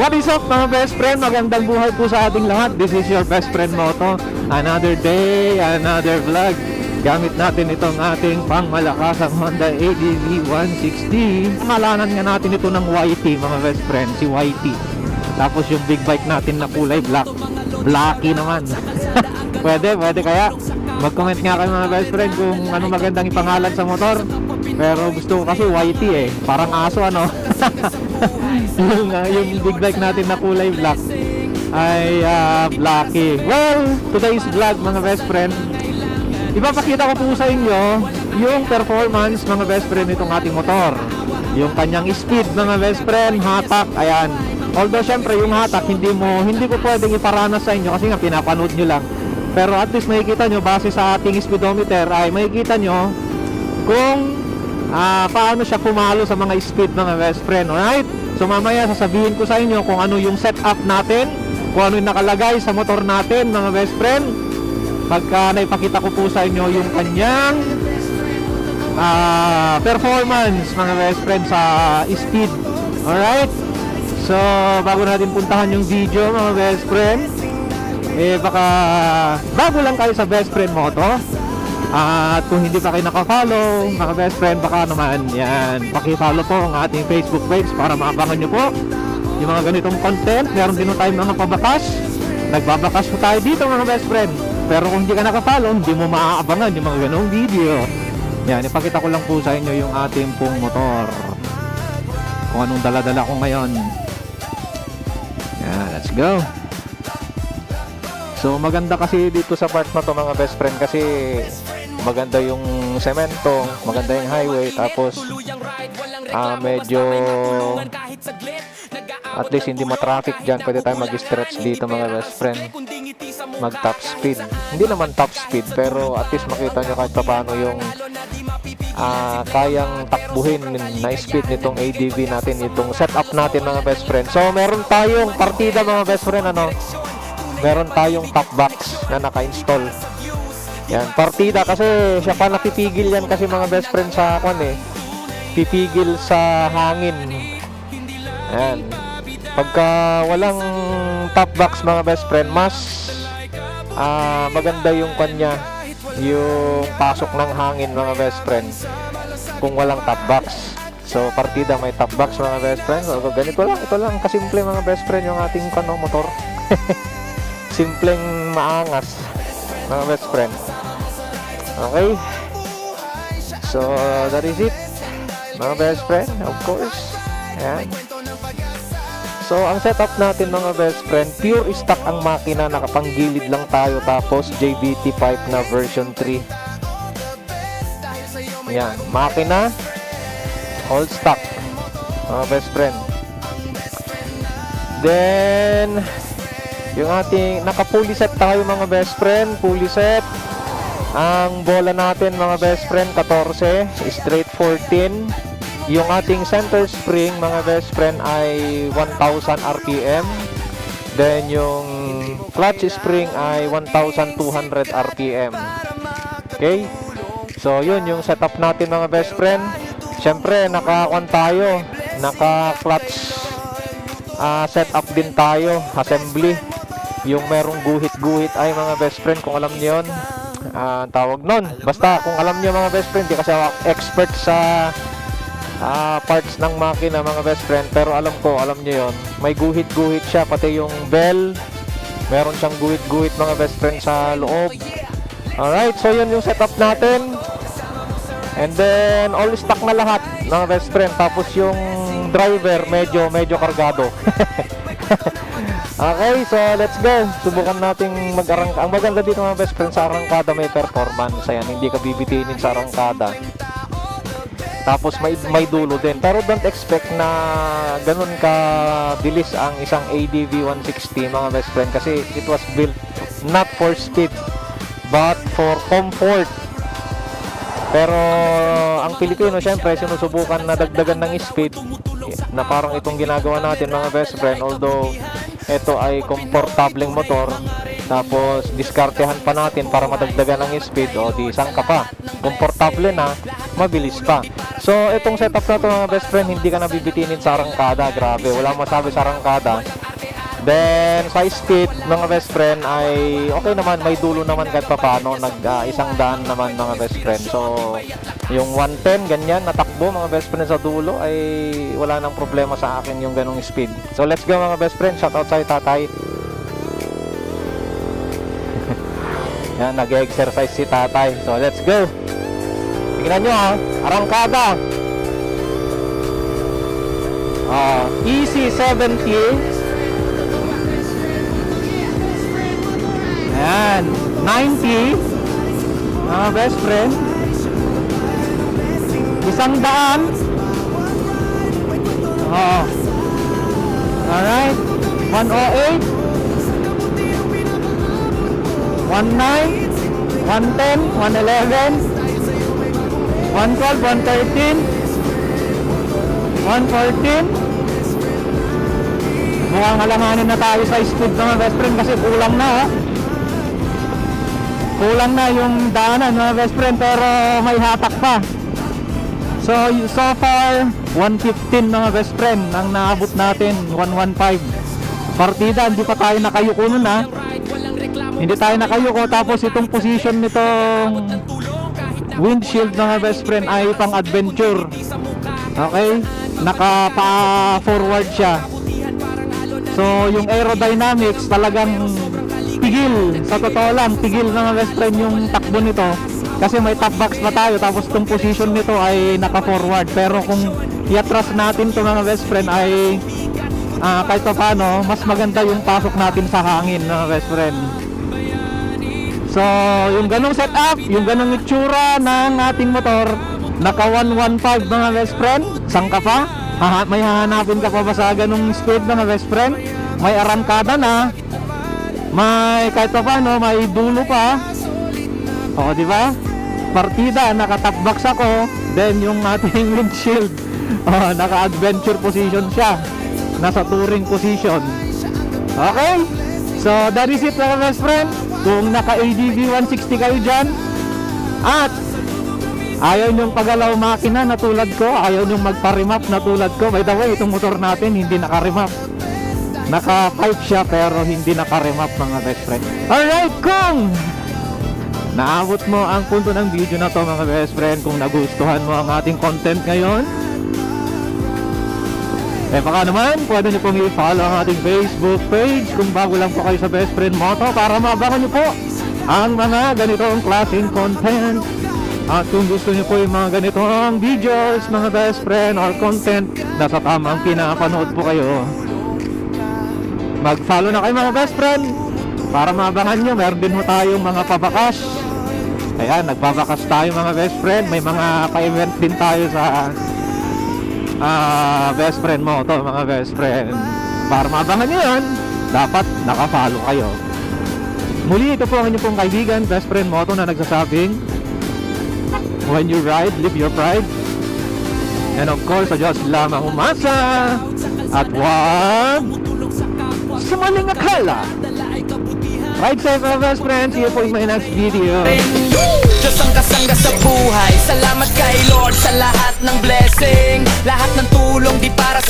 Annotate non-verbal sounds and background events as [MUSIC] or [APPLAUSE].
What is up mga best friend? Magandang buhay po sa ating lahat. This is your best friend Moto. Another day, another vlog. Gamit natin itong ating pangmalakasang Honda ADV 160. Pangalanan nga natin ito ng YT mga best friend, si YT. Tapos yung big bike natin na kulay black. Blacky naman. [LAUGHS] pwede, pwede kaya. Mag-comment nga kayo mga best friend kung ano magandang ipangalan sa motor. Pero gusto ko kasi YT eh. Parang aso ano. [LAUGHS] yung, uh, yung big bike natin na kulay black ay uh, blacky. Well, today's vlog mga best friend. Ipapakita ko po sa inyo yung performance mga best friend nitong ating motor. Yung kanyang speed mga best friend, hatak, ayan. Although syempre yung hatak hindi mo hindi ko pwedeng iparanas sa inyo kasi nga pinapanood nyo lang. Pero at least makikita nyo base sa ating speedometer ay makikita nyo kung ah, paano siya pumalo sa mga speed mga best friend. Alright? So mamaya sasabihin ko sa inyo kung ano yung setup natin, kung ano yung nakalagay sa motor natin mga best friend. Pagka naipakita ko po sa inyo yung kanyang ah, performance mga best friend sa speed. Alright? So bago natin puntahan yung video mga best friend, eh baka bago lang kayo sa best friend moto at kung hindi pa kayo nakafollow mga best friend baka naman yan. Pakifollow po ang ating facebook page para maabangan nyo po yung mga ganitong content. Meron din tayong mga pabakas nagbabakas po tayo dito mga best friend. Pero kung hindi ka nakafollow hindi mo maaabangan yung mga ganong video. Yan ipakita ko lang po sa inyo yung ating pong motor. Kung anong daladala ko ngayon. Yan let's go. So maganda kasi dito sa part na to mga best friend kasi maganda yung semento, maganda yung highway tapos ah medyo at least hindi ma-traffic dyan. Pwede tayo mag-stretch dito mga best friend. Mag top speed. Hindi naman top speed pero at least makita nyo kahit paano yung ah kayang takbuhin na speed nitong ADV natin itong setup natin mga best friend. So meron tayong partida mga best friend ano? Meron tayong top box na naka-install. Yan, partida kasi siya pa napipigil yan kasi mga best friend sa kwan eh. Pipigil sa hangin. Yan. Pagka walang top box mga best friend, mas ah maganda yung kanya yung pasok ng hangin mga best friend kung walang top box. So, partida may top box mga best friend. So, ganito lang. Ito lang kasimple mga best friend yung ating kano motor. [LAUGHS] simpleng maangas mga best friend okay. So that is it. Mga best friend of course. Ayan. so ang setup natin mga best friend pure stock ang makina. Nakapanggilid lang tayo. Tapos JBT5 na version 3 yan makina all stock mga best friend. Then yung ating naka-fully set tayo mga best friend, fully set. Ang bola natin mga best friend 14, straight 14. Yung ating center spring mga best friend ay 1000 RPM. Then yung clutch spring ay 1200 RPM. Okay? So yun yung setup natin mga best friend. Siyempre naka-on tayo, naka-clutch ah, setup din tayo, assembly yung merong guhit-guhit ay mga best friend kung alam niyo yon ah, tawag nun. Basta kung alam niyo mga best friend di kasi ako expert sa ah, parts ng makina mga best friend. Pero alam ko alam niyo yon may guhit-guhit siya pati yung bell. Meron siyang guhit-guhit mga best friend sa loob. Alright so yun yung setup natin. And then all stock na lahat mga best friend. Tapos yung driver medyo medyo kargado [LAUGHS] Okay, so let's go. Subukan nating mag-arangka. Ang maganda dito mga best friend sa arangkada may performance. Ayan, hindi ka bibitinin sa arangkada. Tapos may, may dulo din. Pero don't expect na ganun ka bilis ang isang ADV 160 mga best friend. Kasi it was built not for speed but for comfort. Pero ang Pilipino syempre sinusubukan na dagdagan ng speed na parang itong ginagawa natin mga best friend although ito ay komportableng motor tapos diskartehan pa natin para madagdagan ng speed o di isang ka pa komportable na mabilis pa So, itong setup na to mga best friend, hindi ka nabibitinin sa arangkada. Grabe, wala masabi sa arangkada. Then, sa speed, mga best friend, ay okay naman, may dulo naman kahit pa paano. Nag, ah, isang daan naman mga best friend. So, yung 110, ganyan, natakbo mga best friend sa dulo, ay wala nang problema sa akin yung ganong speed. So, let's go mga best friend. Shoutout sa'yo, tatay. [LAUGHS] Yan, nag-exercise si tatay. So, let's go. Tingnan nyo ha, arangkada. Ah, easy 70. Ayan, 90. Mga best friend. Isang daan. Oh. Alright. 108. 19. 110. 111. 112, 113, 114. Mukhang alanganin na tayo sa speed mga best friend kasi kulang na ha. Kulang na yung daanan mga best friend pero may hatak pa. So, so far, 115 mga best friend ang naabot natin, 115. Partida, hindi pa tayo nakayuko nun ha. Hindi tayo nakayuko tapos itong position nitong windshield mga best friend ay pang adventure. Okay? Naka-forward siya. So, yung aerodynamics talagang tigil. Sa totoo lang, tigil mga best friend yung takbo nito. Kasi may top box pa tayo tapos itong position nito ay naka-forward. Pero kung iatras natin to mga best friend ay ah, kahit pa paano, mas maganda yung pasok natin sa hangin mga best friend. So, yung ganong setup, yung ganong itsura ng ating motor, naka 115 mga best friend, saan ka pa? Haha, may hahanapin ka pa ba sa ganong speed mga best friend? May arangkada na, may kahit pa paano, may dulo pa. O, di ba? Partida, naka top ako, then yung ating [LAUGHS] windshield, oh, naka-adventure position siya. Nasa touring position. Okay? So, that is it mga best friend. Kung naka-ADV 160 kayo dyan, at ayaw nyong pagalaw makina na tulad ko, ayaw nyong magpa-remap na tulad ko. By the way, itong motor natin hindi naka-remap. Naka-pipe siya pero hindi naka-remap mga best friend. Alright, kung naabot mo ang punto ng video na to mga best friend, kung nagustuhan mo ang ating content ngayon, eh baka naman, pwede nyo pong i-follow ang ating Facebook page kung bago lang po kayo sa Best Friend Moto para maabangan nyo po ang mga ganitong klaseng content. At kung gusto nyo po yung mga ganitong videos, mga best friend or content, nasa tamang pinapanood po kayo. Mag-follow na kayo mga best friend para maabangan nyo. Meron din mo tayong mga pabakas. Ayan, nagbabakas tayo mga best friend. May mga pa-event din tayo sa ah best friend mo to mga best friend para maabangan nyo yun dapat nakafollow kayo muli ito po ang inyong pong kaibigan best friend mo to na nagsasabing when you ride live your pride and of course sa Diyos lamang umasa at wag sa maling akala. Ride safe mga best friend see you po in my next video. Diyos ang kasangga sa buhay. Salamat kay Lord sa lahat ng blessing. Lahat ng tulong di para sa